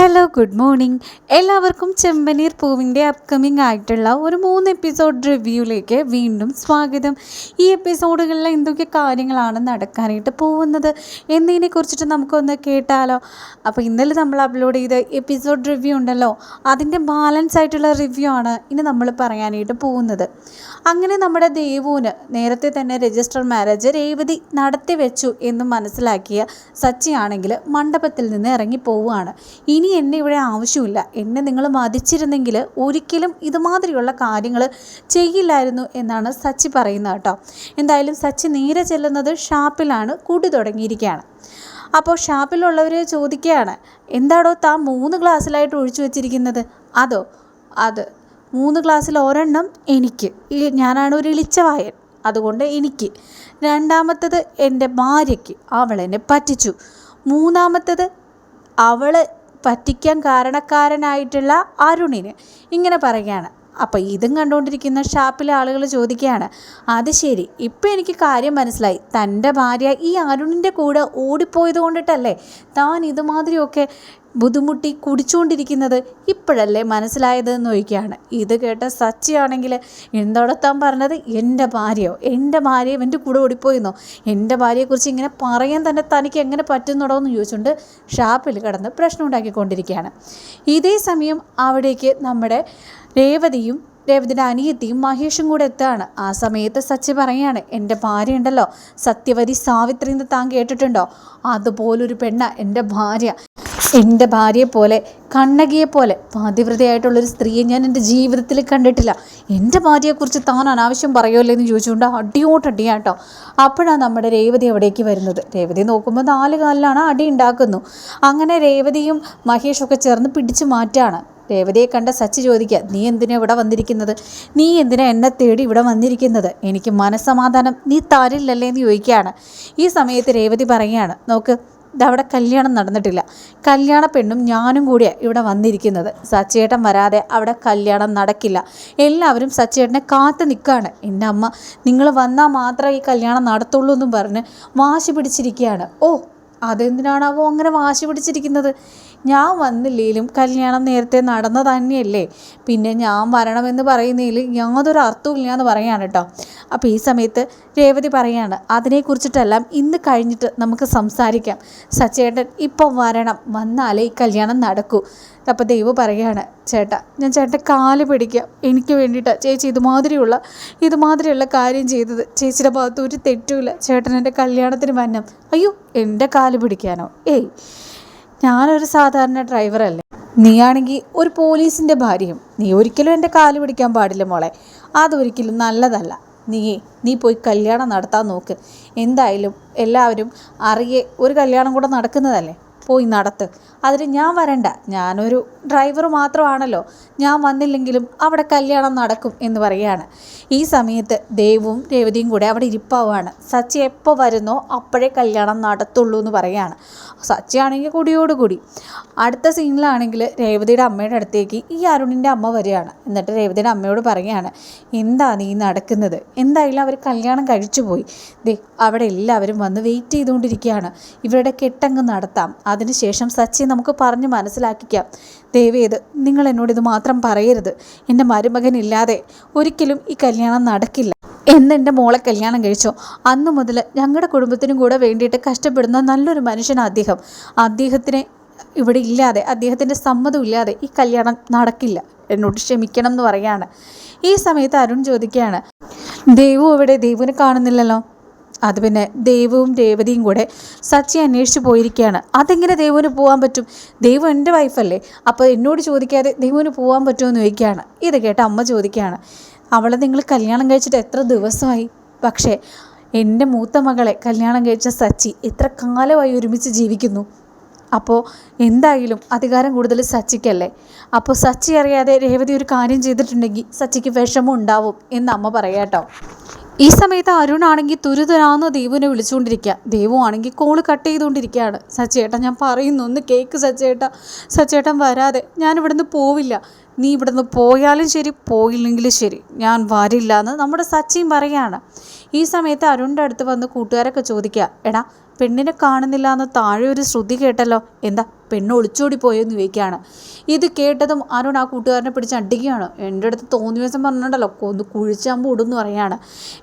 Hello good morning എല്ലാവർക്കും ചെമ്പനീർ പൂവിന്റെ upcoming ആയിട്ടുള്ള ഒരു മൂന്ന് എപ്പിസോഡ് റിവ്യൂയിലേക്ക് വീണ്ടും സ്വാഗതം. ഈ എപ്പിസോഡുകളിൽ എന്തൊക്കെ കാര്യങ്ങളാണ് നടക്കാനായിട്ട് പോകുന്നത് എന്നതിനെ കുറിച്ചിട്ട് നമുക്കൊന്ന് കേട്ടാലോ? അപ്പോൾ ഇന്നലെ നമ്മൾ അപ്ലോഡ് ചെയ്ത എപ്പിസോഡ് റിവ്യൂ ഉണ്ടല്ലോ അതിന്റെ ബാലൻസ് ആയിട്ടുള്ള റിവ്യൂ ആണ് ഇനി നമ്മൾ പറയാനായിട്ട് പോകുന്നത്. അങ്ങനെ നമ്മുടെ ദേവുവിന് നേരത്തെ തന്നെ രജിസ്റ്റർ മാരേജ് രേവതി നടത്തി വെച്ചു എന്ന് മനസ്സിലാക്കിയ സച്ചിയാണെങ്കിൽ മണ്ഡപത്തിൽ നിന്ന് ഇറങ്ങി പോവുകയാണ് ഇനി എന്നെ ഇവിടെ ആവശ്യമില്ല. എന്നെ നിങ്ങൾ മതിച്ചിരുന്നെങ്കിൽ ഒരിക്കലും ഇതുമാതിരിയുള്ള കാര്യങ്ങൾ ചെയ്യില്ലായിരുന്നു എന്നാണ് സച്ചി പറയുന്നത് കേട്ടോ. എന്തായാലും സച്ചി നേരെ ചെല്ലുന്നത് ഷാപ്പിലാണ്. കൂട്ടി തുടങ്ങിയിരിക്കുകയാണ്. അപ്പോൾ ഷാപ്പിലുള്ളവർ ചോദിക്കുകയാണ് എന്താടോ താൻ മൂന്ന് ഗ്ലാസ്സിലായിട്ട് ഒഴിച്ചു വെച്ചിരിക്കുന്നത്? അതോ അത് മൂന്ന് ഗ്ലാസ്സിൽ ഒരെണ്ണം എനിക്ക്. ഞാനാണ് ഒരു ഇളിച്ചവായൻ അതുകൊണ്ട് എനിക്ക്. രണ്ടാമത്തത് എന്റെ ഭാര്യയ്ക്ക്. അവളെന്നെ പറ്റിച്ചു. മൂന്നാമത്തത് അവൾ പറ്റിക്കാൻ കാരണക്കാരനായിട്ടുള്ള അരുണിന് ഇങ്ങനെ പറയുകയാണ്. അപ്പോൾ ഇതും കണ്ടുകൊണ്ടിരിക്കുന്ന ഷാപ്പിലെ ആളുകൾ ചോദിക്കുകയാണ് അത് ശരി ഇപ്പം എനിക്ക് കാര്യം മനസ്സിലായി. തന്റെ ഭാര്യ ഈ അരുണിന്റെ കൂടെ ഓടിപ്പോയത് കൊണ്ടിട്ടല്ലേ താൻ ഇതുമാതിരിയൊക്കെ ബുദ്ധിമുട്ടി കുടിച്ചുകൊണ്ടിരിക്കുന്നത് ഇപ്പോഴല്ലേ മനസ്സിലായത് എന്ന് ചോദിക്കുകയാണ്. ഇത് കേട്ട സച്ചിയാണെങ്കിൽ എന്തോടത്താൻ പറഞ്ഞത്? എന്റെ ഭാര്യയോ? എന്റെ ഭാര്യ എന്റെ കൂടെ ഓടിപ്പോയിന്നോ എന്റെ ഭാര്യയെക്കുറിച്ച് ഇങ്ങനെ പറയാൻ തന്നെ തനിക്ക് എങ്ങനെ പറ്റുന്നുടോ എന്ന് ചോദിച്ചുകൊണ്ട് ഷാപ്പിൽ കിടന്ന് പ്രശ്നം ഉണ്ടാക്കിക്കൊണ്ടിരിക്കുകയാണ്. ഇതേ സമയം അവിടേക്ക് നമ്മുടെ രേവതിയും രേവതിന്റെ അനിയത്തിയും മഹേഷും കൂടെ എത്തുകയാണ്. ആ സമയത്ത് സച്ചി പറയാണ് എന്റെ ഭാര്യ ഉണ്ടല്ലോ. സത്യവതി സാവിത്രി എന്ന് താൻ കേട്ടിട്ടുണ്ടോ? അതുപോലൊരു പെണ്ണ എന്റെ ഭാര്യ. എന്റെ ഭാര്യയെ പോലെ കണ്ണകിയെ പോലെ പാതിവ്രതയായിട്ടുള്ളൊരു സ്ത്രീയെ ഞാൻ എന്റെ ജീവിതത്തിൽ കണ്ടിട്ടില്ല. എന്റെ ഭാര്യയെക്കുറിച്ച് താൻ അനാവശ്യം പറയുമല്ലോ എന്ന് ചോദിച്ചുകൊണ്ട് അടിയോട്ടടിയാട്ടോ അപ്പോഴാണ് നമ്മുടെ രേവതി അവിടേക്ക് വരുന്നത്. രേവതി നോക്കുമ്പോൾ നാല് കാലിലാണ് അടി ഉണ്ടാക്കുന്നു. അങ്ങനെ രേവതിയും മഹേഷൊക്കെ ചേർന്ന് പിടിച്ചു മാറ്റാണ്. രേവതിയെ കണ്ട സച്ചി ചോദിക്കുക നീ എന്തിനാ ഇവിടെ വന്നിരിക്കുന്നത്? നീ എന്തിനാ എന്നെ തേടി ഇവിടെ വന്നിരിക്കുന്നത്? എനിക്ക് മനസ്സമാധാനം നീ തരില്ലല്ലേ? എന്ന് ചോദിക്കുകയാണ്. ഈ സമയത്ത് രേവതി പറയുകയാണ് നോക്ക് ഇതവിടെ കല്യാണം നടന്നിട്ടില്ല. കല്യാണ പെണ്ണും ഞാനും കൂടിയാണ് ഇവിടെ വന്നിരിക്കുന്നത്. സച്ചേട്ടൻ വരാതെ അവിടെ കല്യാണം നടക്കില്ല. എല്ലാവരും സച്ചേട്ടനെ കാത്തു നിൽക്കുകയാണ്. എന്റെ അമ്മ നിങ്ങൾ വന്നാൽ മാത്രമേ ഈ കല്യാണം നടത്തുള്ളൂ എന്നും പറഞ്ഞ് വാശി പിടിച്ചിരിക്കുകയാണ്. ഓ അതെന്തിനാണാവോ അങ്ങനെ വാശി പിടിച്ചിരിക്കുന്നത്? ഞാൻ വന്നില്ലെങ്കിലും കല്യാണം നേരത്തെ നടന്നു തന്നെയല്ലേ? പിന്നെ ഞാൻ വരണമെന്ന് പറയുന്നതിൽ യാതൊരു അർത്ഥവും ഇല്ല എന്ന് പറയാണ് കേട്ടോ. അപ്പോൾ ഈ സമയത്ത് രേവതി പറയാണ് അതിനെക്കുറിച്ചിട്ടെല്ലാം ഇന്ന് കഴിഞ്ഞിട്ട് നമുക്ക് സംസാരിക്കാം. സച്ചേട്ടൻ ഇപ്പം വരണം. വന്നാലേ ഈ കല്യാണം നടക്കൂ. അപ്പോൾ ദൈവ് പറയാണ് ചേട്ടാ ഞാൻ ചേട്ടന്റെ കാൽ പിടിക്കാം. എനിക്ക് വേണ്ടിയിട്ട് ചേച്ചി ഇതുമാതിരിയുള്ള ഇതുമാതിരിയുള്ള കാര്യം ചെയ്തത്. ചേച്ചിയുടെ ഭാഗത്ത് ഒരു തെറ്റുമില്ല. ചേട്ടൻ എന്റെ കല്യാണത്തിന് വന്നം. അയ്യോ എന്റെ കാൽ പിടിക്കാനോ? ഏയ് ഞാനൊരു സാധാരണ ഡ്രൈവറല്ലേ. നീയാണെങ്കിൽ ഒരു പോലീസിന്റെ ഭാര്യയും. നീ ഒരിക്കലും എന്റെ കാൽ പിടിക്കാൻ പാടില്ല മോളെ. അതൊരിക്കലും നല്ലതല്ല. നീ നീ പോയി കല്യാണം നടത്താൻ നോക്ക്. എന്തായാലും എല്ലാവരും അറിയേ ഒരു കല്യാണം കൂടെ നടക്കുന്നതല്ലേ? പോയി നടത്ത്. അതിന് ഞാൻ വരണ്ട. ഞാനൊരു ഡ്രൈവർ മാത്രമാണല്ലോ. ഞാൻ വന്നില്ലെങ്കിലും അവിടെ കല്യാണം നടക്കും എന്ന് പറയുകയാണ്. ഈ സമയത്ത് ദേവും രേവതിയും കൂടെ അവിടെ ഇരിപ്പാവുകയാണ്. സച്ചി എപ്പോൾ വരുന്നോ അപ്പോഴേ കല്യാണം നടത്തുള്ളൂ എന്ന് പറയുകയാണ്. സച്ചി ആണെങ്കിൽ കൂടിയോടുകൂടി അടുത്ത സീനിലാണെങ്കിൽ രേവതിയുടെ അമ്മയുടെ അടുത്തേക്ക് ഈ അരുണിന്റെ അമ്മ വരികയാണ്. എന്നിട്ട് രേവതിയുടെ അമ്മയോട് പറയുകയാണ് എന്താ നീ നടക്കുന്നത്? എന്തായാലും അവർ കല്യാണം കഴിച്ചു പോയി ദേ അവിടെ എല്ലാവരും വന്ന് വെയിറ്റ് ചെയ്തുകൊണ്ടിരിക്കുകയാണ്. ഇവരുടെ കെട്ടങ്ങ് നടത്താം. അതിനുശേഷം സച്ചി നമുക്ക് പറഞ്ഞ് മനസ്സിലാക്കിക്കാം. ദയവേത് നിങ്ങൾ എന്നോട് ഇത് മാത്രം പറയരുത്. എന്റെ മരുമകനില്ലാതെ ഒരിക്കലും ഈ കല്യാണം നടക്കില്ല. എന്ന് എന്റെ മോളെ കല്യാണം കഴിച്ചോ. അന്ന് മുതൽ ഞങ്ങളുടെ കുടുംബത്തിനും കൂടെ വേണ്ടിയിട്ട് കഷ്ടപ്പെടുന്ന നല്ലൊരു മനുഷ്യനാണ് അദ്ദേഹം. അദ്ദേഹത്തിനെ ഇവിടെ ഇല്ലാതെ അദ്ദേഹത്തിന്റെ സമ്മതം ഇല്ലാതെ ഈ കല്യാണം നടക്കില്ല. എന്നോട് ക്ഷമിക്കണം എന്ന് പറയാണ്. ഈ സമയത്ത് അരുൺ ചോദിക്കുകയാണ്. ദൈവം ഇവിടെ ദൈവനെ കാണുന്നില്ലല്ലോ? അത് പിന്നെ ദൈവവും രേവതിയും കൂടെ സച്ചി അന്വേഷിച്ചു പോയിരിക്കുകയാണ്. അതെങ്ങനെ ദേവുവിന് പോകാൻ പറ്റും? ദൈവം എന്റെ വൈഫല്ലേ അപ്പോൾ എന്നോട് ചോദിക്കാതെ ദൈവവിന് പോകാൻ പറ്റുമോ എന്ന് ചോദിക്കുകയാണ്. ഇത് കേട്ട് അമ്മ ചോദിക്കുകയാണ്. അവളെ നിങ്ങൾ കല്യാണം കഴിച്ചിട്ട് എത്ര ദിവസമായി? പക്ഷേ എന്റെ മൂത്ത മകളെ കല്യാണം കഴിച്ച സച്ചി എത്ര കാലമായി ഒരുമിച്ച് ജീവിക്കുന്നു? അപ്പോൾ എന്തായാലും അധികാരം കൂടുതൽ സച്ചിക്കല്ലേ? അപ്പോൾ സച്ചി അറിയാതെ രേവതി ഒരു കാര്യം ചെയ്തിട്ടുണ്ടെങ്കിൽ സച്ചിക്ക് വിഷമം ഉണ്ടാവും എന്ന് അമ്മ പറയാട്ടോ. ഈ സമയത്ത് അരുണാണെങ്കിൽ തുരുതുരാന്ന് ദേവുവിനെ വിളിച്ചുകൊണ്ടിരിക്കുക. ദേവു ആണെങ്കിൽ കോൾ കട്ട് ചെയ്തുകൊണ്ടിരിക്കുകയാണ്. സച്ചേട്ടൻ ഞാൻ പറയുന്നു ഒന്ന് കേക്ക് സച്ചേട്ട സച്ചേട്ടൻ വരാതെ. ഞാൻ ഇവിടുന്ന് പോവില്ല. നീ ഇവിടുന്ന് പോയാലും ശരി പോയില്ലെങ്കിലും ശരി. ഞാൻ വരില്ല എന്ന് നമ്മുടെ സച്ചിൻ പറയാണ്. ഈ സമയത്ത് അരുണിന്റെ അടുത്ത് വന്ന് കൂട്ടുകാരൊക്കെ ചോദിക്കുക എടാ പെണ്ണിനെ കാണുന്നില്ല എന്ന് താഴെ ഒരു ശ്രുതി കേട്ടല്ലോ. എന്താ പെണ്ണ് ഒളിച്ചോടി പോയെന്ന് ചോദിക്കുകയാണ്. ഇത് കേട്ടതും അരുൺ ആ കൂട്ടുകാരനെ പിടിച്ച് അടിക്കുകയാണ്. എന്റെ അടുത്ത് തോന്നിയ ദിവസം പറഞ്ഞിട്ടുണ്ടല്ലോ ഒന്ന് കുഴിച്ചാകുമ്പോൾ ഇടുന്നു പറയാണ്.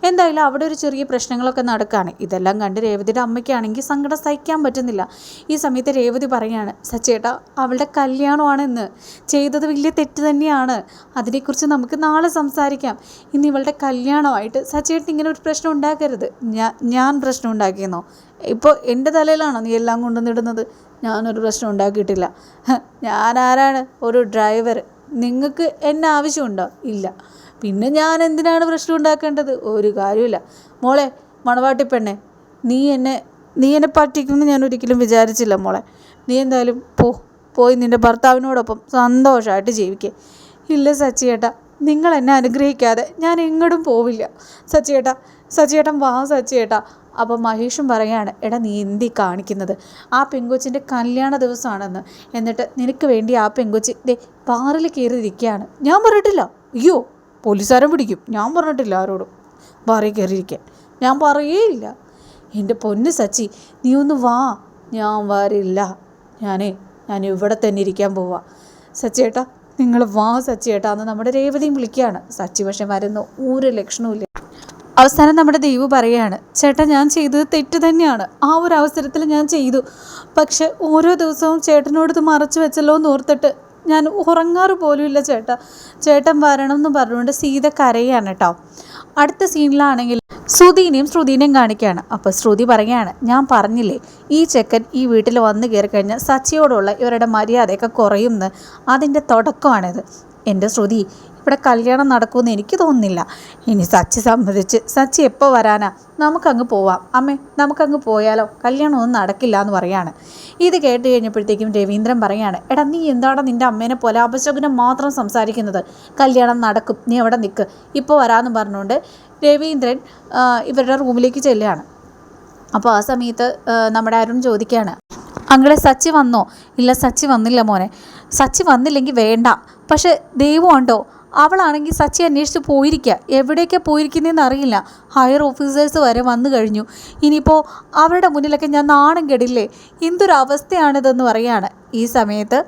എന്തായാലും അവിടെ ഒരു ചെറിയ പ്രശ്നങ്ങളൊക്കെ നടക്കുകയാണ് ഇതെല്ലാം കണ്ട് രേവതിയുടെ അമ്മയ്ക്കാണെങ്കിൽ സങ്കടം സഹിക്കാൻ പറ്റുന്നില്ല. ഈ സമയത്ത് രേവതി പറയാണ് സച്ചേട്ടാ അവളുടെ കല്യാണമാണ് ഇന്ന് ചെയ്തത് വലിയ തെറ്റ് തന്നെയാണ്. അതിനെക്കുറിച്ച് നമുക്ക് നാളെ സംസാരിക്കാം. ഇന്ന് ഇവളുടെ കല്യാണമായിട്ട് സച്ചേട്ടൻ ഇങ്ങനെ ഒരു പ്രശ്നം ഉണ്ടാക്കരുത്. ഞാൻ ഞാൻ പ്രശ്നം ഉണ്ടാക്കിയെന്നോ? ഇപ്പോൾ എന്റെ തലയിലാണോ നീ എല്ലാം കൊണ്ടുവന്നിടുന്നത് ഞാനൊരു പ്രശ്നം ഉണ്ടാക്കിയിട്ടില്ല. ഞാൻ ആരാണ് ഒരു ഡ്രൈവർ. നിങ്ങൾക്ക് എന്നെ ആവശ്യമുണ്ടോ? ഇല്ല. പിന്നെ ഞാൻ എന്തിനാണ് പ്രശ്നം ഉണ്ടാക്കേണ്ടത്? ഒരു കാര്യമില്ല മോളെ മണവാട്ടി പെണ്ണെ നീ എന്നെ നീ എന്നെ പറ്റിക്കുമെന്ന് ഞാൻ ഒരിക്കലും വിചാരിച്ചില്ല മോളെ. നീ എന്തായാലും പോ. പോയി നിന്റെ ഭർത്താവിനോടൊപ്പം സന്തോഷമായിട്ട് ജീവിക്കുക ഇല്ല സച്ചിയേട്ടാ നിങ്ങൾ എന്നെ അനുഗ്രഹിക്കാതെ ഞാൻ എങ്ങോട്ടും പോവില്ല. സച്ചിയേട്ടാ സച്ചിയേട്ടൻ വാ സച്ചിയേട്ടാ. അപ്പോൾ മഹേഷും പറയാണ് എടാ നീ എന്തി കാണിക്കുന്നത്? ആ പെങ്കൊച്ചിന്റെ കല്യാണ ദിവസമാണെന്ന് എന്നിട്ട് നിനക്ക് വേണ്ടി ആ പെങ്കൊച്ചി ദേ ബാറിൽ കയറിയിരിക്കുകയാണ് ഞാൻ പറഞ്ഞിട്ടില്ല. അയ്യോ പോലീസുകാരൻ പിടിക്കും. ഞാൻ പറഞ്ഞിട്ടില്ല ആരോടും. ബാറിൽ കയറിയിരിക്കാൻ. ഞാൻ പറയേയില്ല. എന്റെ പൊന്ന് സച്ചി നീ ഒന്ന് വാ. ഞാൻ വരില്ല. ഞാനേ ഞാൻ ഇവിടെ തന്നെ ഇരിക്കാൻ പോവാ. സച്ചിയേട്ടാ നിങ്ങൾ വാ സച്ചിയേട്ടാ എന്ന് നമ്മുടെ രേവതിയും വിളിക്കുകയാണ്. സച്ചി പക്ഷെ വരുന്ന ഒരു ലക്ഷണവും അവസാനം നമ്മുടെ ദൈവ് പറയാണ് ചേട്ടാ ഞാൻ ചെയ്തത് തെറ്റ് തന്നെയാണ്. ആ ഒരു അവസരത്തിൽ ഞാൻ ചെയ്തു. പക്ഷെ ഓരോ ദിവസവും ചേട്ടനോട് ഇത് മറച്ചു വെച്ചല്ലോ എന്ന് ഓർത്തിട്ട് ഞാൻ ഉറങ്ങാറ് പോലുമില്ല ചേട്ടാ. ചേട്ടൻ വരണം എന്ന് പറഞ്ഞുകൊണ്ട് സീത കരയാണ് കേട്ടോ. അടുത്ത സീനിലാണെങ്കിൽ ശ്രുതിനെയും ശ്രുതിനെയും കാണിക്കുകയാണ്. അപ്പോൾ ശ്രുതി പറയുകയാണ് ഞാൻ പറഞ്ഞില്ലേ ഈ ചെക്കൻ ഈ വീട്ടിൽ വന്നു കയറി കഴിഞ്ഞാൽ സച്ചിയോടുള്ള ഇവരുടെ മര്യാദയൊക്കെ കുറയുമെന്ന് അതിന്റെ തുടക്കമാണിത്. എന്റെ ശ്രുതി ഇവിടെ കല്യാണം നടക്കുമെന്ന് എനിക്ക് തോന്നുന്നില്ല. ഇനി സച്ചി സമ്മതിച്ച് സച്ചി എപ്പോൾ വരാനാ? നമുക്കങ്ങ് പോവാം. അമ്മേ നമുക്കങ്ങ് പോയാലോ? കല്യാണം ഒന്നും നടക്കില്ല എന്ന് പറയാണ്. ഇത് കേട്ട് കഴിഞ്ഞപ്പോഴത്തേക്കും രവീന്ദ്രൻ പറയാണ് എടാ നീ എന്താണ് നിന്റെ അമ്മേനെ പോലെ അപശകുനം മാത്രം സംസാരിക്കുന്നത്? കല്യാണം നടക്കും. നീ അവിടെ നിൽക്ക് ഇപ്പോൾ വരാമെന്ന് പറഞ്ഞുകൊണ്ട് രവീന്ദ്രൻ ഇവരുടെ റൂമിലേക്ക് ചെല്ലുകയാണ്. അപ്പോൾ ആ സമയത്ത് നമ്മുടെ അരുൺ ചോദിക്കുകയാണ് അങ്ങളെ സച്ചി വന്നോ? ഇല്ല സച്ചി വന്നില്ല മോനെ. സച്ചി വന്നില്ലെങ്കിൽ വേണ്ട. പക്ഷെ ദൈവമുണ്ടോ അവളാണെങ്കിൽ സച്ചി അന്വേഷിച്ച് പോയിരിക്കുക എവിടെയൊക്കെ പോയിരിക്കുന്നതെന്ന് അറിയില്ല. ഹയർ ഓഫീസേഴ്സ് വരെ വന്നു കഴിഞ്ഞു. ഇനിയിപ്പോൾ അവരുടെ മുന്നിലൊക്കെ ഞാൻ നാണം കെടില്ലേ? എന്തൊരവസ്ഥയാണിതെന്ന് പറയാണ്. ഈ സമയത്ത്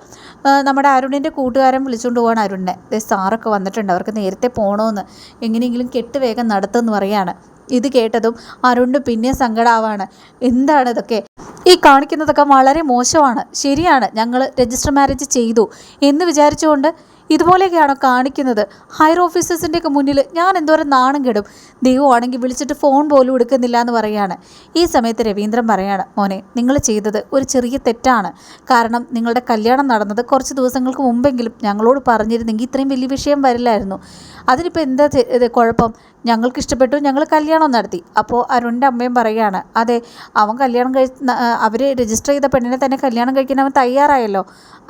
നമ്മുടെ അരുണിന്റെ കൂട്ടുകാരൻ വിളിച്ചുകൊണ്ട് പോകണം അരുണിനെ. സാറൊക്കെ വന്നിട്ടുണ്ട്. അവർക്ക് നേരത്തെ പോകണമെന്ന് എങ്ങനെയെങ്കിലും കെട്ട് വേഗം നടത്തുമെന്ന് പറയാണ്. ഇത് കേട്ടതും അരുണിന് പിന്നെ സങ്കടമാവാണ് എന്താണ് ഇതൊക്കെ ഈ കാണിക്കുന്നതൊക്കെ വളരെ മോശമാണ്. ശരിയാണ്. ഞങ്ങൾ രജിസ്റ്റർ മാരേജ് ചെയ്തു. എന്ന് വിചാരിച്ചുകൊണ്ട് ഇതുപോലെയൊക്കെയാണോ കാണിക്കുന്നത്? ഹയർ ഓഫീസേഴ്സിന്റെയൊക്കെ മുന്നിൽ ഞാൻ എന്തോരം നാണം കെടും. ദൈവമാണെങ്കിൽ വിളിച്ചിട്ട് ഫോൺ പോലും എടുക്കുന്നില്ല എന്ന് പറയാണ്. ഈ സമയത്ത് രവീന്ദ്രൻ പറയാണ് മോനെ നിങ്ങൾ ചെയ്തത് ഒരു ചെറിയ തെറ്റാണ്. കാരണം നിങ്ങളുടെ കല്യാണം നടന്നത് കുറച്ച് ദിവസങ്ങൾക്ക് മുമ്പെങ്കിലും ഞങ്ങളോട് പറഞ്ഞിരുന്നെങ്കിൽ ഇത്രയും വലിയ വിഷയം വരില്ലായിരുന്നു. അതിനിപ്പോൾ എന്താ കുഴപ്പം? ഞങ്ങൾക്ക് ഇഷ്ടപ്പെട്ടു ഞങ്ങൾ കല്യാണം നടത്തി. അപ്പോൾ അരുണിന്റെ അമ്മയും പറയുകയാണ് അതെ അവൻ കല്യാണം കഴി അവർ രജിസ്റ്റർ ചെയ്ത പെണ്ണിനെ തന്നെ കല്യാണം കഴിക്കാൻ അവൻ തയ്യാറായല്ലോ.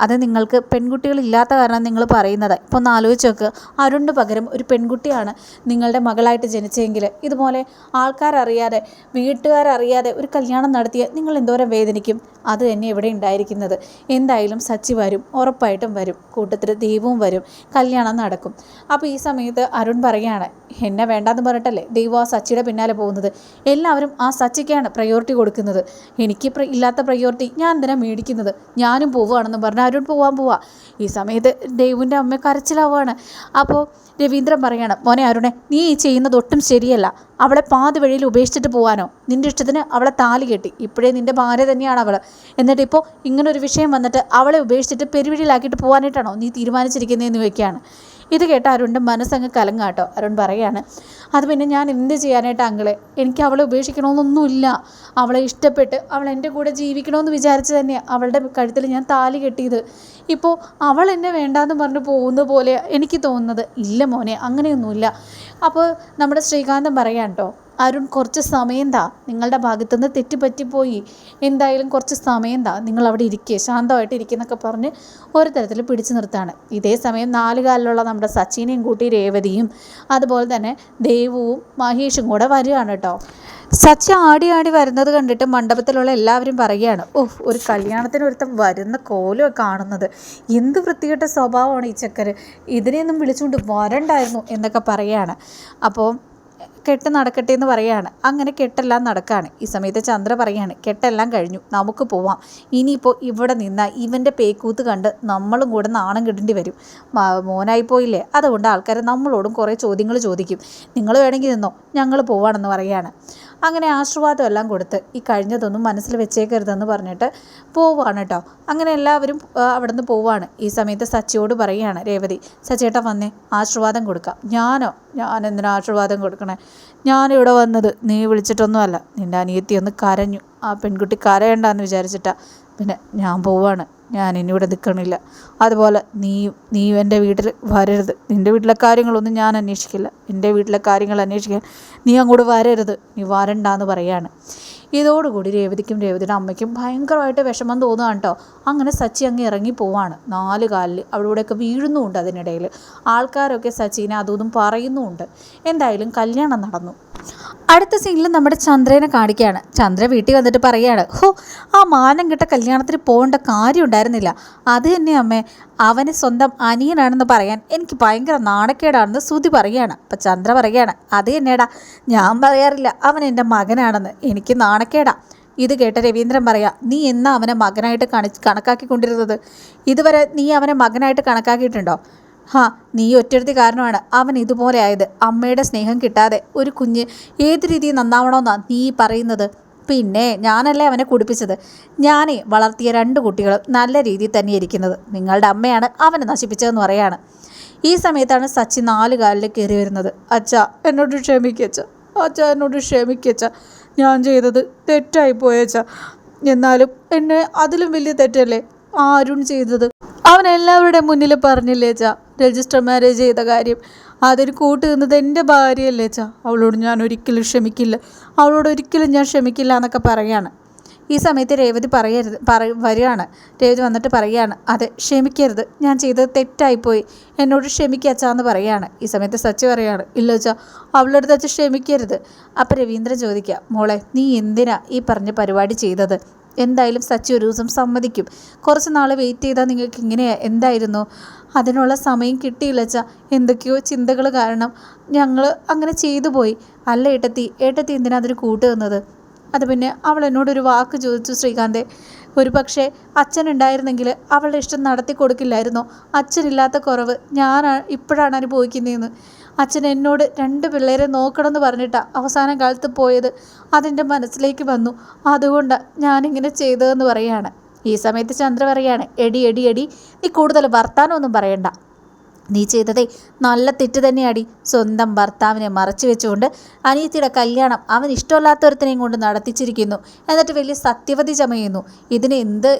അത് നിങ്ങൾക്ക് പെൺകുട്ടികൾ ഇല്ലാത്ത കാരണം നിങ്ങൾ പറയുന്നത്. ഇപ്പോൾ ഒന്ന് ആലോചിച്ച് നോക്ക് അരുണിന് പകരം ഒരു പെൺകുട്ടിയാണ് നിങ്ങളുടെ മകളായിട്ട് ജനിച്ചെങ്കിൽ ഇതുപോലെ ആൾക്കാരറിയാതെ വീട്ടുകാരറിയാതെ ഒരു കല്യാണം നടത്തിയ നിങ്ങൾ എന്തോരം വേദനിക്കും? അത് തന്നെ ഇവിടെ ഉണ്ടായിരിക്കുന്നത്. എന്തായാലും സച്ചി വരും ഉറപ്പായിട്ടും വരും കൂട്ടത്തിൽ ദൈവവും വരും കല്യാണം നടക്കും. അപ്പോൾ ഈ സമയത്ത് അരുൺ പറയുകയാണ് എന്നെ വേണ്ടാന്ന് പറഞ്ഞിട്ടല്ലേ ദൈവം ആ സച്ചിയുടെ പിന്നാലെ പോകുന്നത്? എല്ലാവരും ആ സച്ചിക്കാണ് പ്രയോറിറ്റി കൊടുക്കുന്നത്. എനിക്ക് ഇല്ലാത്ത പ്രയോറിറ്റി ഞാൻ എന്തിനാ മേടിക്കുന്നത്? ഞാനും പോവുകയാണെന്ന് പറഞ്ഞാൽ അരുൺ പോവാൻ പോവാ. ഈ സമയത്ത് ദൈവന്റെ അമ്മ കരച്ചിലാവുകയാണ്. അപ്പോൾ രവീന്ദ്രൻ പറയാണ് മോനെ അരുണെ നീ ചെയ്യുന്നത് ഒട്ടും ശരിയല്ല. അവളെ പാതി വഴിയിൽ ഉപേക്ഷിച്ചിട്ട് പോകാനോ നിന്റെ ഇഷ്ടത്തിന് അവളെ താലി കെട്ടി. ഇപ്പോഴേ നിന്റെ ഭാര്യ തന്നെയാണ് അവൾ എന്നിട്ട് ഇപ്പോൾ ഇങ്ങനൊരു വിഷയം വന്നിട്ട് അവളെ ഉപേക്ഷിച്ചിട്ട് പെരുവഴിയിലാക്കിയിട്ട് പോകാനായിട്ടാണോ നീ തീരുമാനിച്ചിരിക്കുന്നതെന്ന് ചോദിക്കുകയാണ്. ഇത് കേട്ട അരുണിന്റെ മനസ്സങ്ങ് കലങ്ങാട്ടോ അരുൺ പറയാണ് അത് പിന്നെ ഞാൻ എന്ത് ചെയ്യാനായിട്ട് അങ്ങളെ എനിക്ക് അവളെ ഉപേക്ഷിക്കണമെന്നൊന്നുമില്ല. അവളെ ഇഷ്ടപ്പെട്ട് അവൾ എന്റെ കൂടെ ജീവിക്കണമെന്ന് വിചാരിച്ച് തന്നെയാണ് അവളുടെ കഴുത്തിൽ ഞാൻ താലി കെട്ടിയത്. ഇപ്പോൾ അവൾ എന്നെ വേണ്ടാന്ന് പറഞ്ഞ് പോകുന്ന പോലെ എനിക്ക് തോന്നുന്നത്. ഇല്ല മോനെ അങ്ങനെയൊന്നുമില്ല. അപ്പോൾ നമ്മുടെ ശ്രീകാന്തം പറയാം കേട്ടോ അരുൺ കുറച്ച് സമയം താ നിങ്ങളുടെ ഭാഗത്തുനിന്ന് തെറ്റുപറ്റിപ്പോയി എന്തായാലും കുറച്ച് സമയം താ നിങ്ങൾ അവിടെ ഇരിക്കുക ശാന്തമായിട്ട് ഇരിക്കുന്നൊക്കെ പറഞ്ഞ് ഒരു തരത്തിൽ പിടിച്ചു നിർത്താണ്. ഇതേ സമയം നാലുകാലിലുള്ള നമ്മുടെ സച്ചിനെയും കൂട്ടി രേവതിയും അതുപോലെ തന്നെ ദേവുവും മഹേഷും കൂടെ വരികയാണ് കേട്ടോ സച്ചി ആടി ആടി വരുന്നത് കണ്ടിട്ട് മണ്ഡപത്തിലുള്ള എല്ലാവരും പറയുകയാണ് ഓഹ് ഒരു കല്യാണത്തിന് ഒരുത്തം വരുന്ന കോലം കാണുന്നത്. എന്ത് വൃത്തികെട്ട സ്വഭാവമാണ് ഈ ചക്കര്. ഇതിനെയൊന്നും വിളിച്ചുകൊണ്ട് വരണ്ടായിരുന്നു എന്നൊക്കെ പറയുകയാണ്. അപ്പോൾ കെട്ട് നടക്കട്ടെ എന്ന് പറയാണ്. അങ്ങനെ കെട്ടെല്ലാം നടക്കുകയാണ് ഈ സമയത്ത് ചന്ദ്ര പറയാണ് കെട്ടെല്ലാം കഴിഞ്ഞു. നമുക്ക് പോവാം. ഇനിയിപ്പോൾ ഇവിടെ നിന്ന ഇവന്റെ പേക്കൂത്ത് കണ്ട് നമ്മളും കൂടെ നാണം കിടേണ്ടി വരും. മോനായി പോയില്ലേ? അതുകൊണ്ട് ആൾക്കാർ നമ്മളോടും കുറേ ചോദ്യങ്ങൾ ചോദിക്കും. നിങ്ങൾ വേണമെങ്കിൽ നിന്നോ? ഞങ്ങൾ പോവാണെന്ന് പറയാണ്. അങ്ങനെ ആശീർവാദം എല്ലാം കൊടുത്ത് ഈ കഴിഞ്ഞതൊന്നും മനസ്സിൽ വെച്ചേക്കരുതെന്ന് പറഞ്ഞിട്ട് പോവുകയാണ് കേട്ടോ അങ്ങനെ എല്ലാവരും അവിടെ നിന്ന് പോവുകയാണ് ഈ സമയത്ത് സച്ചിയോട് പറയുകയാണ് രേവതി സച്ചിയേട്ടാ വന്നേ ആശീർവാദം കൊടുക്കാം. ഞാനോ? ഞാൻ എന്തിനാ ആശീർവാദം കൊടുക്കണേ? ഞാനിവിടെ വന്നത് നീ വിളിച്ചിട്ടൊന്നുമല്ല. നിന്റെ അനിയത്തി ഒന്ന് കരഞ്ഞു. ആ പെൺകുട്ടി കരയണ്ടെന്ന് വിചാരിച്ചിട്ടാ. പിന്നെ ഞാൻ പോവാണ്. ഞാൻ ഇവിടെ നിൽക്കണില്ല. അതുപോലെ നീ നീ എന്റെ വീട്ടിൽ വരരുത്. നിന്റെ വീട്ടിലെ കാര്യങ്ങളൊന്നും ഞാൻ അന്വേഷിക്കില്ല. എന്റെ വീട്ടിലെ കാര്യങ്ങൾ അന്വേഷിക്കാൻ നീ അങ്ങോട്ട് വരരുത്. നീ വരണ്ടാന്ന് പറയാണ്. ഇതോടുകൂടി രേവതിക്കും രേവതിയുടെ അമ്മയ്ക്കും ഭയങ്കരമായിട്ട് വിഷമം തോന്നുകയാണ് കേട്ടോ. അങ്ങനെ സച്ചി അങ്ങ് ഇറങ്ങി പോവാണ്. നാല് കാലിൽ അവിടെയൊക്കെ വീഴുന്നുമുണ്ട് അതിനിടയിൽ. ആൾക്കാരൊക്കെ സച്ചിനെ അതൊന്നും പറയുന്നുമുണ്ട്. എന്തായാലും കല്യാണം നടന്നു. അടുത്ത സീനിൽ നമ്മുടെ ചന്ദ്രനെ കാണിക്കുകയാണ്. ചന്ദ്ര വീട്ടിൽ വന്നിട്ട് പറയുകയാണ് ഹോ ആ മാനം കിട്ട കല്യാണത്തിന് പോകേണ്ട കാര്യം ഉണ്ടായിരുന്നില്ല. അത് തന്നെ അമ്മേ അവന് സ്വന്തം അനിയനാണെന്ന് പറയാൻ എനിക്ക് ഭയങ്കര നാണക്കേടാണെന്ന് ശ്രുതി പറയുകയാണ്. അപ്പം ചന്ദ്ര പറയുകയാണ് അത് തന്നെയടാ ഞാൻ പറയാറില്ല അവൻ എന്റെ മകനാണെന്ന്. എനിക്ക് നാണക്കേടാ. ഇത് കേട്ട രവീന്ദ്രൻ പറയാം നീ എന്നാ അവനെ മകനായിട്ട് കണി കണക്കാക്കിക്കൊണ്ടിരുന്നത്? ഇതുവരെ നീ അവനെ മകനായിട്ട് കണക്കാക്കിയിട്ടുണ്ടോ? ഹാ നീ ഒറ്റരുത്തി കാരണമാണ്. അവൻ ഇതുപോലെ ആയത്. അമ്മയുടെ സ്നേഹം കിട്ടാതെ ഒരു കുഞ്ഞ് ഏത് രീതിയിൽ നന്നാവണമെന്നാണ് നീ പറയുന്നത്? പിന്നെ ഞാനല്ലേ അവനെ കുടിപ്പിച്ചത്? ഞാനേ വളർത്തിയ രണ്ട് കുട്ടികളും നല്ല രീതിയിൽ തന്നെ ഇരിക്കുന്നത് നിങ്ങളുടെ അമ്മയാണ് അവനെ നശിപ്പിച്ചതെന്ന് പറയാണ്. ഈ സമയത്താണ് സച്ചി നാല് കാലിൽ കയറി വരുന്നത്. അച്ഛ എന്നോട് ക്ഷമിക്കച്ച അച്ഛ. എന്നോട് ക്ഷമിക്കച്ച ഞാൻ ചെയ്തത് തെറ്റായി പോയച്ച എന്നാലും എന്നെ അതിലും വലിയ തെറ്റല്ലേ? ആരും ചെയ്തത്? അവൻ എല്ലാവരുടെ മുന്നിൽ പറഞ്ഞില്ലേ ചാ രജിസ്റ്റർ മാരേജ് ചെയ്ത കാര്യം. അതിന് കൂട്ട് നിന്നത് എന്റെ ഭാര്യയല്ലേ ചാ അവളോട് ഞാൻ ഒരിക്കലും ക്ഷമിക്കില്ല. അവളോട് ഒരിക്കലും ഞാൻ ക്ഷമിക്കില്ല എന്നൊക്കെ പറയാണ്. ഈ സമയത്ത് രേവതി പറയരുത് പറ വരികയാണ്. രേവതി വന്നിട്ട് പറയുകയാണ് അതെ ക്ഷമിക്കരുത്. ഞാൻ ചെയ്തത് തെറ്റായിപ്പോയി. എന്നോട് ക്ഷമിക്കച്ചാന്ന് പറയാണ്. ഈ സമയത്ത് സച്ചി പറയാണ് ഇല്ല വെച്ചാൽ അവളുടെ അടുത്ത് വെച്ച് ക്ഷമിക്കരുത്. അപ്പം രവീന്ദ്രൻ ചോദിക്കുക മോളെ നീ എന്തിനാ ഈ പറഞ്ഞ പരിപാടി ചെയ്തത്? എന്തായാലും സച്ചി ഒരു ദിവസം സമ്മതിക്കും. കുറച്ച് നാൾ വെയിറ്റ് ചെയ്താൽ നിങ്ങൾക്ക് ഇങ്ങനെ എന്തായിരുന്നു? അതിനുള്ള സമയം കിട്ടിയില്ല വെച്ചാൽ എന്തൊക്കെയോ ചിന്തകൾ കാരണം ഞങ്ങൾ അങ്ങനെ ചെയ്തു പോയി. അല്ല ഏട്ടത്തി ഏട്ടത്തി എന്തിനാ അതിന് കൂട്ട് അത് പിന്നെ അവൾ എന്നോടൊരു വാക്ക് ചോദിച്ചു ശ്രീകാന്തെ. ഒരു പക്ഷേ അച്ഛനുണ്ടായിരുന്നെങ്കിൽ അവളുടെ ഇഷ്ടം നടത്തി കൊടുക്കില്ലായിരുന്നോ അച്ഛനില്ലാത്ത കുറവ് ഞാൻ ഇപ്പോഴാണ് അനുഭവിക്കുന്നതെന്ന്. അച്ഛൻ എന്നോട് രണ്ട് പിള്ളേരെ നോക്കണമെന്ന് പറഞ്ഞിട്ടാണ് അവസാന കാലത്ത് പോയത്. അതെന്റെ മനസ്സിലേക്ക് വന്നു. അതുകൊണ്ടാണ് ഞാനിങ്ങനെ ചെയ്തതെന്ന് പറയാണ്. ഈ സമയത്ത് ചന്ദ്ര പറയാണ് എടി എടി എടി നീ കൂടുതൽ വർത്താനമൊന്നും പറയണ്ട. നീ ചെയ്തതേ നല്ല തെറ്റ് തന്നെയാടി. സ്വന്തം ഭർത്താവിനെ മറച്ചു വെച്ചുകൊണ്ട് അനിയത്തിയുടെ കല്യാണം അവൻ ഇഷ്ടമല്ലാത്തവരത്തിനെയും കൊണ്ട് നടത്തിച്ചിരിക്കുന്നു. എന്നിട്ട് വലിയ സത്യവതി ചമയുന്നു. ഇതിന് എന്ത്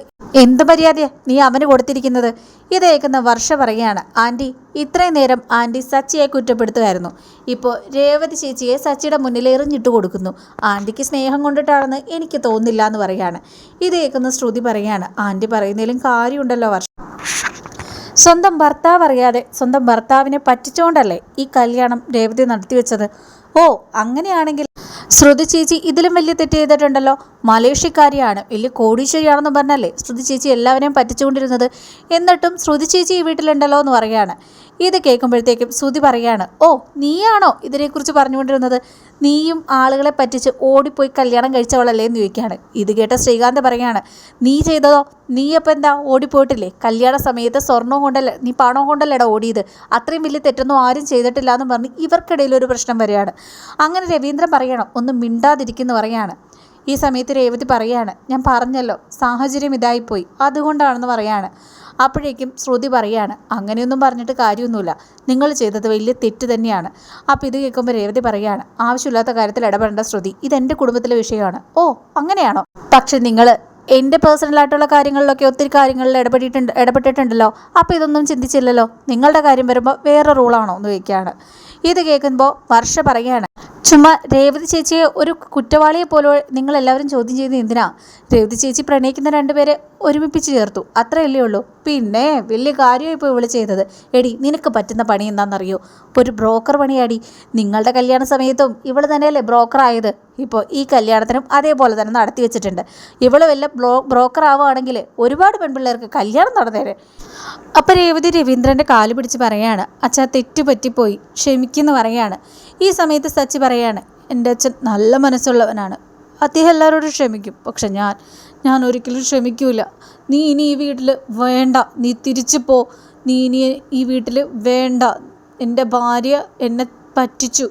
എന്ത് മര്യാദയാ നീ അവന് കൊടുത്തിരിക്കുന്നത്? ഇത് കേൾക്കുന്ന വർഷ പറയുകയാണ്. ആന്റി ഇത്രയും നേരം ആന്റി സച്ചിയെ കുറ്റപ്പെടുത്തുമായിരുന്നു ഇപ്പോൾ രേവതി ചേച്ചിയെ സച്ചിയുടെ മുന്നിൽ എറിഞ്ഞിട്ട് കൊടുക്കുന്നു. ആന്റിക്ക് സ്നേഹം കൊണ്ടിട്ടാണെന്ന് എനിക്ക് തോന്നില്ല എന്ന് പറയാണ് ഇത് കേൾക്കുന്ന ശ്രുതി പറയുകയാണ്. ആന്റി പറയുന്നതിലും കാര്യമുണ്ടല്ലോ വർഷം. സ്വന്തം ഭർത്താവ് അറിയാതെ സ്വന്തം ഭർത്താവിനെ പറ്റിച്ചുകൊണ്ടല്ലേ ഈ കല്യാണം രേവതി നടത്തിവെച്ചത്? ഓ അങ്ങനെയാണെങ്കിൽ ശ്രുതി ചേച്ചി ഇതിലും വലിയ തെറ്റ് ചെയ്തിട്ടുണ്ടല്ലോ. മലേഷ്യക്കാരിയാണ്. വലിയ കോടീശ്വരിയാണെന്ന് പറഞ്ഞല്ലേ ശ്രുതി ചേച്ചി എല്ലാവരെയും പറ്റിച്ചുകൊണ്ടിരുന്നത്? എന്നിട്ടും ശ്രുതി ചേച്ചി ഈ വീട്ടിലുണ്ടല്ലോ എന്ന് പറയാണ് ഇത് കേൾക്കുമ്പോഴത്തേക്കും ശ്രുതി പറയാണ് ഓ നീയാണോ ഇതിനെക്കുറിച്ച് പറഞ്ഞുകൊണ്ടിരുന്നത്? നീയും ആളുകളെ പറ്റിച്ച് ഓടിപ്പോയി കല്യാണം കഴിച്ചവളല്ലേ? എന്ന് ചോദിക്കുകയാണ്. ഇത് കേട്ട ശ്രീകാന്ത് പറയാണ് നീ ചെയ്തതോ? നീ അപ്പം എന്താ? ഓടിപ്പോയിട്ടില്ലേ? കല്യാണ സമയത്ത് സ്വർണം കൊണ്ടല്ല നീ പണം കൊണ്ടല്ലേടാ ഓടിയത്? അത്രയും വലിയ തെറ്റൊന്നും ആരും ചെയ്തിട്ടില്ല എന്ന് പറഞ്ഞ് ഇവർക്കിടയിൽ ഒരു പ്രശ്നം വരികയാണ്. അങ്ങനെ രവീന്ദ്രൻ പറയണം ഒന്ന് മിണ്ടാതിരിക്കുന്നു പറയാണ്. ഈ സമയത്ത് രേവതി പറയാണ് ഞാൻ പറഞ്ഞല്ലോ സാഹചര്യം ഇതായിപ്പോയി. അതുകൊണ്ടാണെന്ന് പറയാണ്. അപ്പോഴേക്കും ശ്രുതി പറയാണ് അങ്ങനെയൊന്നും പറഞ്ഞിട്ട് കാര്യമൊന്നുമില്ല. നിങ്ങൾ ചെയ്തത് വലിയ തെറ്റ് തന്നെയാണ്. അപ്പോൾ ഇത് കേൾക്കുമ്പോൾ രേവതി പറയാണ് ആവശ്യമില്ലാത്ത കാര്യത്തിൽ ഇടപെടേണ്ട ശ്രുതി. ഇതെന്റെ കുടുംബത്തിലെ വിഷയമാണ്. ഓ അങ്ങനെയാണോ? പക്ഷെ നിങ്ങൾ എന്റെ പേഴ്സണലായിട്ടുള്ള കാര്യങ്ങളിലൊക്കെ ഒത്തിരി കാര്യങ്ങളിൽ ഇടപെട്ടിട്ടുണ്ട് ഇടപെട്ടിട്ടുണ്ടല്ലോ. അപ്പോൾ ഇതൊന്നും ചിന്തിച്ചില്ലല്ലോ. നിങ്ങളുടെ കാര്യം വരുമ്പോൾ വേറെ റൂളാണോ എന്ന് ചോദിക്കുകയാണ്. ഇത് കേൾക്കുമ്പോൾ വർഷ പറയുകയാണ് ചുമ്മാ രേവതി ചേച്ചിയെ ഒരു കുറ്റവാളിയെ പോലെ നിങ്ങളെല്ലാവരും ചോദ്യം ചെയ്ത് എന്തിനാ? രേവതി ചേച്ചി പ്രണയിക്കുന്ന രണ്ടുപേരെ ഒരുമിപ്പിച്ച് ചേർത്തു. അത്രയല്ലേ ഉള്ളൂ. പിന്നെ വലിയ കാര്യമായി ഇപ്പോൾ ഇവിടെ ചെയ്തത്. എടി നിനക്ക് പറ്റുന്ന പണി എന്താണെന്നറിയോ ഒരു ബ്രോക്കർ പണിയാടി. നിങ്ങളുടെ കല്യാണ സമയത്തും ഇവൾ തന്നെയല്ലേ ബ്രോക്കർ ആയത്. ഇപ്പോൾ ഈ കല്യാണത്തിനും അതേപോലെ തന്നെ നടത്തി വെച്ചിട്ടുണ്ട്. ഇവൾ വല്ല ബ്രോ ബ്രോക്കർ ആവുകയാണെങ്കിൽ ഒരുപാട് പെൺപിള്ളേർക്ക് കല്യാണം നടന്നേരെ അപ്പോൾ രേവതി രവീന്ദ്രന്റെ കാൽ പിടിച്ച് പറയാണ് അച്ഛാ തെറ്റുപറ്റിപ്പോയി. ക്ഷമിക്കുന്നു പറയാണ്. ഈ സമയത്ത് സച്ചി പറയാണ് എന്റെ അച്ഛൻ നല്ല മനസ്സുള്ളവനാണ്. അദ്ദേഹം എല്ലാവരോടും ക്ഷമിക്കും. പക്ഷെ ഞാൻ ഞാൻ ഒരിക്കലും ക്ഷമിക്കൂല. നീ ഇനി ഈ വീട്ടിൽ വേണ്ട. നീ തിരിച്ചു പോ. നീ ഇനി ഈ വീട്ടിൽ വേണ്ട. എന്റെ ഭാര്യ എന്നെ പറ്റിച്ചു.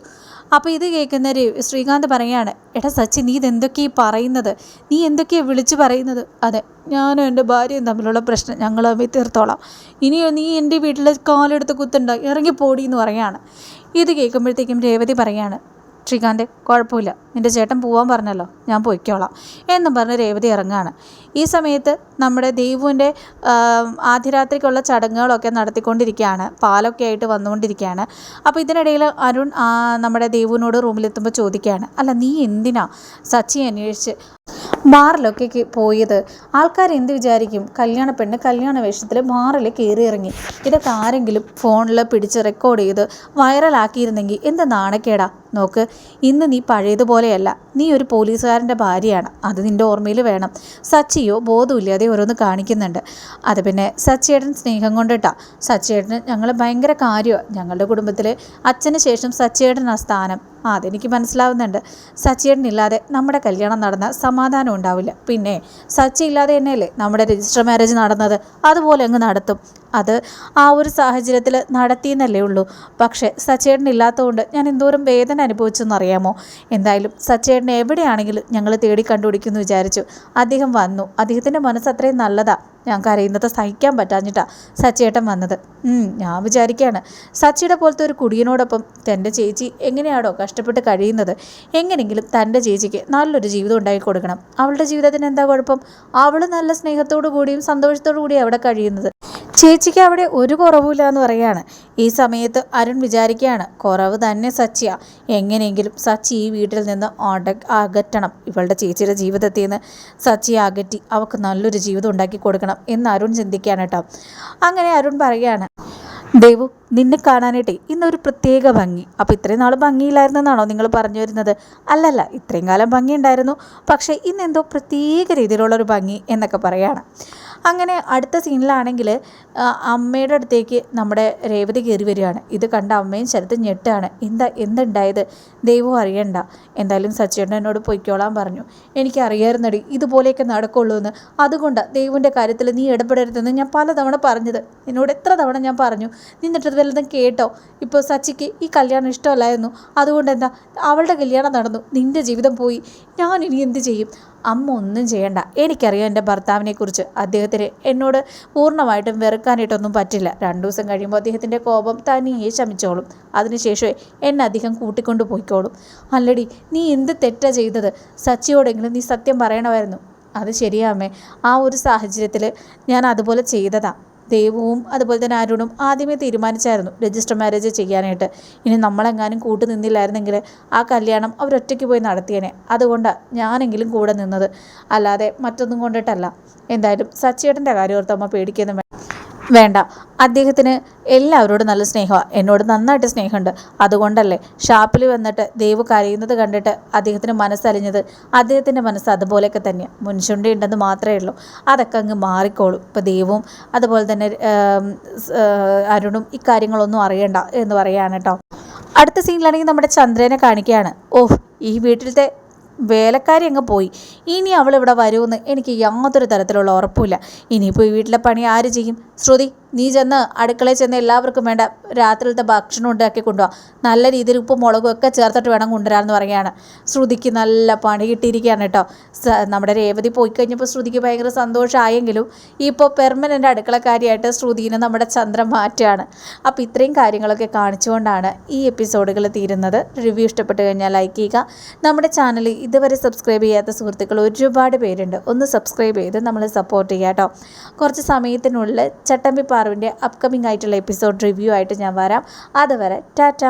അപ്പോൾ ഇത് കേൾക്കുന്ന ശ്രീകാന്ത് പറയാണ് എടാ സച്ചി നീ ഇതെന്തൊക്കെയാണ് പറയുന്നത്? നീ എന്തൊക്കെയാണ് വിളിച്ചു പറയുന്നത്? അതെ ഞാനും എന്റെ ഭാര്യയും തമ്മിലുള്ള പ്രശ്നം ഞങ്ങൾ തമ്മിൽ തീർത്തോളാം. ഇനിയോ നീ എന്റെ വീട്ടിൽ കാലെടുത്ത് കുത്തുണ്ട ഇറങ്ങിപ്പോടി എന്ന് പറയാണ്. ഇത് കേൾക്കുമ്പോഴത്തേക്കും രേവതി പറയാണ് ശ്രീകാന്തെ കുഴപ്പമില്ല. നിന്റെ ചേട്ടൻ പോവാൻ പറഞ്ഞല്ലോ. ഞാൻ പൊയ്ക്കോളാം. എന്നും പറഞ്ഞ് രേവതി ഇറങ്ങുകയാണ് ഈ സമയത്ത് നമ്മുടെ ദേവുവിന്റെ ആദ്യരാത്രിക്കുള്ള ചടങ്ങുകളൊക്കെ നടത്തിക്കൊണ്ടിരിക്കുകയാണ്. പാലൊക്കെ ആയിട്ട് വന്നുകൊണ്ടിരിക്കുകയാണ്. അപ്പോൾ ഇതിനിടയിൽ അരുൺ നമ്മുടെ ദേവുവിനോട് റൂമിലെത്തുമ്പോൾ ചോദിക്കുകയാണ് അല്ല നീ എന്തിനാ സച്ചി അന്വേഷിച്ച് ബാറിലൊക്കെ പോയത്. ആൾക്കാർ എന്ത് വിചാരിക്കും? കല്യാണ പെണ്ണ് കല്യാണ വേഷത്തിൽ ബാറിൽ കയറി ഇറങ്ങി. ഇതൊക്കെ ആരെങ്കിലും ഫോണിൽ പിടിച്ച് റെക്കോർഡ് ചെയ്ത് വൈറലാക്കിയിരുന്നെങ്കിൽ എന്ത് നാണക്കേടാ? നോക്ക് ഇന്ന് നീ പഴയതുപോലെയല്ല. നീ ഒരു പോലീസുകാരന്റെ ഭാര്യയാണ്. അത് നിന്റെ ഓർമ്മയിൽ വേണം. സച്ചിയോ ബോധമില്ലാതെ ഓരോന്ന് കാണിക്കുന്നുണ്ട്. അത് പിന്നെ സച്ചിയേട്ടൻ സ്നേഹം കൊണ്ടിട്ടാ. സച്ചിയേട്ടന് ഞങ്ങൾ ഭയങ്കര കാര്യമാണ് ഞങ്ങളുടെ കുടുംബത്തിൽ അച്ഛന് ശേഷം സച്ചിയേട്ടൻ ആ സ്ഥാനം. ആ അതെനിക്ക് മനസ്സിലാവുന്നുണ്ട്. സച്ചിയേട്ടനില്ലാതെ നമ്മുടെ കല്യാണം നടന്ന സമാധാനം ഉണ്ടാവില്ല. പിന്നെ സച്ചി ഇല്ലാതെ തന്നെയല്ലേ നമ്മുടെ രജിസ്റ്റർ മാരേജ് നടന്നത്? അതുപോലെ അങ്ങ് നടത്തും. അത് ആ ഒരു സാഹചര്യത്തിൽ നടത്തിയെന്നല്ലേ ഉള്ളൂ. പക്ഷേ സച്ചേട്ടനില്ലാത്തതുകൊണ്ട് ഞാൻ എന്തോരം വേദന അനുഭവിച്ചെന്ന് അറിയാമോ? എന്തായാലും സച്ചേട്ടനെ എവിടെയാണെങ്കിലും ഞങ്ങൾ തേടി കണ്ടുപിടിക്കുമെന്ന് വിചാരിച്ചു. അദ്ദേഹം വന്നു. അദ്ദേഹത്തിന്റെ മനസ്സ് അത്രയും നല്ലതാ. ഞാൻ കരയുന്നത് സഹിക്കാൻ പറ്റാഞ്ഞിട്ടാ സച്ചിയേട്ടൻ വന്നത്. ഞാൻ വിചാരിക്കുകയാണ് സച്ചിയുടെ പോലത്തെ ഒരു കുടിയനോടൊപ്പം തന്റെ ചേച്ചി എങ്ങനെയാണോ കഷ്ടപ്പെട്ട് കഴിയുന്നത് എങ്ങനെയെങ്കിലും തന്റെ ചേച്ചിക്ക് നല്ലൊരു ജീവിതം ഉണ്ടാക്കി കൊടുക്കണം. അവളുടെ ജീവിതത്തിന് എന്താ കുഴപ്പം? അവൾ നല്ല സ്നേഹത്തോടു കൂടിയും സന്തോഷത്തോടു കൂടിയും അവിടെ കഴിയുന്നത്. ചേച്ചിക്ക് അവിടെ ഒരു കുറവുമില്ല എന്ന് പറയാണ് ഈ സമയത്ത് അരുൺ വിചാരിക്കുകയാണ് കുറവ് തന്നെ സച്ചിയ. എങ്ങനെയെങ്കിലും സച്ചി ഈ വീട്ടിൽ നിന്ന് അകറ്റണം ഇവളുടെ ചേച്ചിയുടെ ജീവിതത്തിൽ നിന്ന്. സച്ചിയെ അകറ്റി അവൾക്ക് നല്ലൊരു ജീവിതം ഉണ്ടാക്കി കൊടുക്കണം. എന്ന് അരുൺ ചിന്തിക്കുകയാണ് കേട്ടോ. അങ്ങനെ അരുൺ പറയുകയാണ് ദേവു നിന്നെ കാണാനായിട്ടേ ഇന്നൊരു പ്രത്യേക ഭംഗി. അപ്പോൾ ഇത്രയും നാൾ ഭംഗിയില്ലായിരുന്നെന്നാണോ നിങ്ങൾ പറഞ്ഞു വരുന്നത്? അല്ലല്ല ഇത്രയും കാലം ഭംഗി ഉണ്ടായിരുന്നു പക്ഷേ ഇന്നെന്തോ പ്രത്യേക രീതിയിലുള്ളൊരു ഭംഗി എന്നൊക്കെ പറയാണ് അങ്ങനെ അടുത്ത സീനിലാണെങ്കിൽ അമ്മയുടെ അടുത്തേക്ക് നമ്മുടെ രേവതി കയറി വരികയാണ്. ഇത് കണ്ട അമ്മയും ശരത്ത് ഞെട്ടാണ്. എന്താ എന്തുണ്ടായത്? ദൈവം അറിയണ്ട. എന്തായാലും സച്ചേട്ടൻ എന്നോട് പൊയ്ക്കോളാൻ പറഞ്ഞു. എനിക്ക് അറിയാമായിരുന്നടി ഇതുപോലെയൊക്കെ നടക്കുള്ളൂ എന്ന് അതുകൊണ്ട് ദൈവന്റെ കാര്യത്തിൽ നീ ഇടപെടരുതെന്ന് ഞാൻ പലതവണ പറഞ്ഞത്. എന്നോട് എത്ര തവണ ഞാൻ പറഞ്ഞു. നിന്നിട്ട് വല്ലതും കേട്ടോ? ഇപ്പോൾ സച്ചിക്ക് ഈ കല്യാണം ഇഷ്ടമല്ലായിരുന്നു. അതുകൊണ്ട് എന്താ? അവളുടെ കല്യാണം നടന്നു. നിന്റെ ജീവിതം പോയി. ഞാൻ ഇനി എന്ത് ചെയ്യും? അമ്മ ഒന്നും ചെയ്യണ്ട. എനിക്കറിയാം എന്റെ ഭർത്താവിനെക്കുറിച്ച്. അദ്ദേഹത്തിന് എന്നോട് പൂർണമായിട്ടും വെറുക്കാനായിട്ടൊന്നും പറ്റില്ല. രണ്ടു ദിവസം കഴിയുമ്പോൾ അദ്ദേഹത്തിന്റെ കോപം തനിയെ ശമിച്ചോളും. അതിനുശേഷമേ എന്നെ അധികം കൂട്ടിക്കൊണ്ട് പോയിക്കോളും. അല്ലടി നീ എന്ത് തെറ്റാ ചെയ്തത്? സച്ചിയോടെങ്കിലും നീ സത്യം പറയണമായിരുന്നു. അത് ശരിയാമേ. ആ ഒരു സാഹചര്യത്തിൽ ഞാൻ അതുപോലെ ചെയ്തതാണ് ദേവുവും അതുപോലെ തന്നെ അരുണും ആദ്യമേ തീരുമാനിച്ചായിരുന്നു രജിസ്റ്റർ മാരേജ് ചെയ്യാനായിട്ട്. ഇനി നമ്മളെങ്ങാനും കൂട്ടു നിന്നില്ലായിരുന്നെങ്കിൽ ആ കല്യാണം അവരൊറ്റയ്ക്ക് പോയി നടത്തിയേനെ. അതുകൊണ്ടാണ് ഞാനെങ്കിലും കൂടെ നിന്നത്. അല്ലാതെ മറ്റൊന്നും കൊണ്ടിട്ടല്ല. എന്തായാലും സച്ചിയേട്ടന്റെ കാര്യം ഓർത്തമ്മ പേടിക്കുന്നു വേണ്ട. അദ്ദേഹത്തിന് എല്ലാവരോടും നല്ല സ്നേഹമാണ് എന്നോട് നന്നായിട്ട് സ്നേഹമുണ്ട്. അതുകൊണ്ടല്ലേ ഷാപ്പിൽ വന്നിട്ട് ദേവ് കരയുന്നത് കണ്ടിട്ട് അദ്ദേഹത്തിന് മനസ്സലിഞ്ഞത്. അദ്ദേഹത്തിന്റെ മനസ്സ് അതുപോലെയൊക്കെ തന്നെയാണ് മുൻചുണ്ടി ഉണ്ടെന്ന് മാത്രമേ ഉള്ളൂ. അതൊക്കെ അങ്ങ് മാറിക്കോളും. ഇപ്പോൾ ദേവും അതുപോലെ തന്നെ അരുണും ഇക്കാര്യങ്ങളൊന്നും അറിയണ്ട എന്ന് പറയുകയാണ് കേട്ടോ. അടുത്ത സീനിലാണെങ്കിൽ നമ്മുടെ ചന്ദ്രനെ കാണിക്കുകയാണ്. ഓഹ് ഈ വീട്ടിലത്തെ വേലക്കാരി അങ്ങ് പോയി. ഇനി അവൾ ഇവിടെ വരുമെന്ന് എനിക്ക് യാതൊരു തരത്തിലുള്ള ഉറപ്പുമില്ല. ഇനിയിപ്പോൾ ഈ വീട്ടിലെ പണി ആര് ചെയ്യും? ശ്രുതി നീ ചെന്ന് അടുക്കളയിൽ ചെന്ന് എല്ലാവർക്കും വേണ്ട രാത്രിയിലത്തെ ഭക്ഷണം ഉണ്ടാക്കി കൊണ്ടുപോകാം നല്ല രീതിയിൽ ഉപ്പും മുളകും ഒക്കെ ചേർത്തിട്ട് വേണം കൊണ്ടുവരാമെന്ന് പറയുകയാണ്. ശ്രുതിക്ക് നല്ല പണി കിട്ടിയിരിക്കുകയാണ് കേട്ടോ. നമ്മുടെ രേവതി പോയി കഴിഞ്ഞപ്പോൾ ശ്രുതിക്ക് ഭയങ്കര സന്തോഷമായെങ്കിലും ഇപ്പോൾ പെർമനന്റ് അടുക്കളക്കാരിയായിട്ട് ശ്രുതിനെ നമ്മുടെ ചന്ദ്രൻ മാറ്റുകയാണ്. അപ്പോൾ ഇത്രയും കാര്യങ്ങളൊക്കെ കാണിച്ചുകൊണ്ടാണ് ഈ എപ്പിസോഡുകൾ തീരുന്നത്. റിവ്യൂ ഇഷ്ടപ്പെട്ട് കഴിഞ്ഞാൽ ലൈക്ക് ചെയ്യുക. നമ്മുടെ ചാനൽ ഇതുവരെ സബ്സ്ക്രൈബ് ചെയ്യാത്ത സുഹൃത്തുക്കൾ ഒരുപാട് പേരുണ്ട്. ഒന്ന് സബ്സ്ക്രൈബ് ചെയ്ത് നമ്മൾ സപ്പോർട്ട് ചെയ്യാം കേട്ടോ. കുറച്ച് സമയത്തിനുള്ളിൽ ചട്ടമ്പി പാറുവിന്റെ അപ്കമിങ് ആയിട്ടുള്ള എപ്പിസോഡ് റിവ്യൂ ആയിട്ട് ഞാൻ വരാം. അതുവരെ ടാറ്റ.